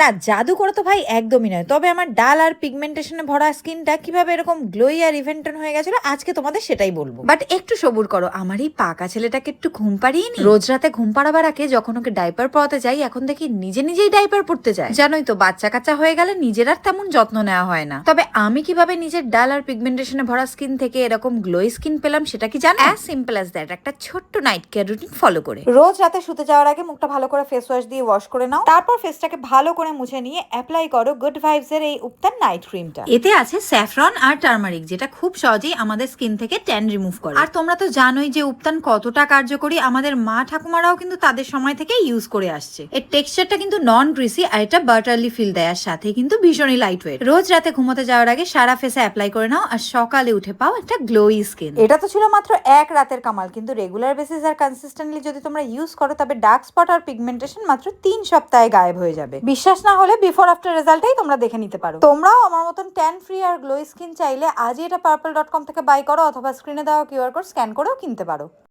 না জাদু করে তো ভাই একদমই নয়। তবে আমার ডাল আর পিগমেন্টেশনে ভরা স্কিনটা কীভাবে এরকম গ্লোই আর ইভেন্টন হয়ে গেছিল আজকে তোমাদের সেটাই বলব। বাট একটু সবুর করো আমার এই পাকা ছেলেটাকে একটু ঘুম পাড়িয়ে নি রোজ রাতে ঘুম পাড়াবার আগে যখন ওকে ডাইপার পরাতে যাই এখন দেখি নিজে নিজেই ডাইপার পড়তে যায়। জানোই তো বাচ্চা কাচ্চা হয়ে গেলে নিজের আর তেমন যত্ন নেওয়া হয় না। তবে আমি কীভাবে নিজের ডাল আর পিগমেন্টেশনে ভরা স্কিন থেকে এরকম গ্লোই স্কিন পেলাম সেটা কি জানো? অ্যাজ সিম্পল অ্যাজ দ্যাট একটা ছোট্ট নাইট কেয়ার রুটিন ফলো করে। রোজ রাতে শুতে যাওয়ার আগে মুখটা ভালো করে ফেস ওয়াশ দিয়ে ওয়াশ করে নাও। তারপর ফেসটাকে ভালো করে মুছে নিয়ে অ্যাপ্লাই করো গুড ভাইবস এর এই উপতান নাইট ক্রিমটা এতে আছে স্যাফরন আর টার্মারিক যেটা খুব সহজেই আমাদের স্কিন থেকে ট্যান রিমুভ করে। আর তোমরা তো জানোই যে উপতান কতটা কার্যকরী আমাদের মা ঠাকুমারাও কিন্তু তাদের সময় থেকে ইউজ করে আসছে। এর টেক্সচারটা কিন্তু নন গ্রিসি আর এটা বাটারলি ফিল দেয় আর সাথে কিন্তু ভীষণই লাইট ওয়েট রোজ রাতে ঘুমোতে যাওয়ার আগে সারা ফেসে অ্যাপ্লাই করে নাও আর সকালে উঠে পাও একটা গ্লোই স্কিন এটা তো ছিল মাত্র এক রাতের কামাল কিন্তু রেগুলার বেসিস আর কনসিস্টেন্টলি যদি তোমরা ইউজ করো তবে ডার্ক স্পট আর পিগমেন্টেশন মাত্র তিন সপ্তাহে গায়েব হয়ে যাবে। বিশ্বাস না হলে বিফোর আফটার রেজাল্টেই তোমরা দেখে নিতে পারো। তোমরাও আমার মতন ট্যান ফ্রি আর গ্লো স্কিন চাইলে আজই এটা পার্পল ডট কম থেকে বাই করো অথবা স্ক্রিনে দেওয়া কিউআর কোড স্ক্যান করেও কিনতে পারো।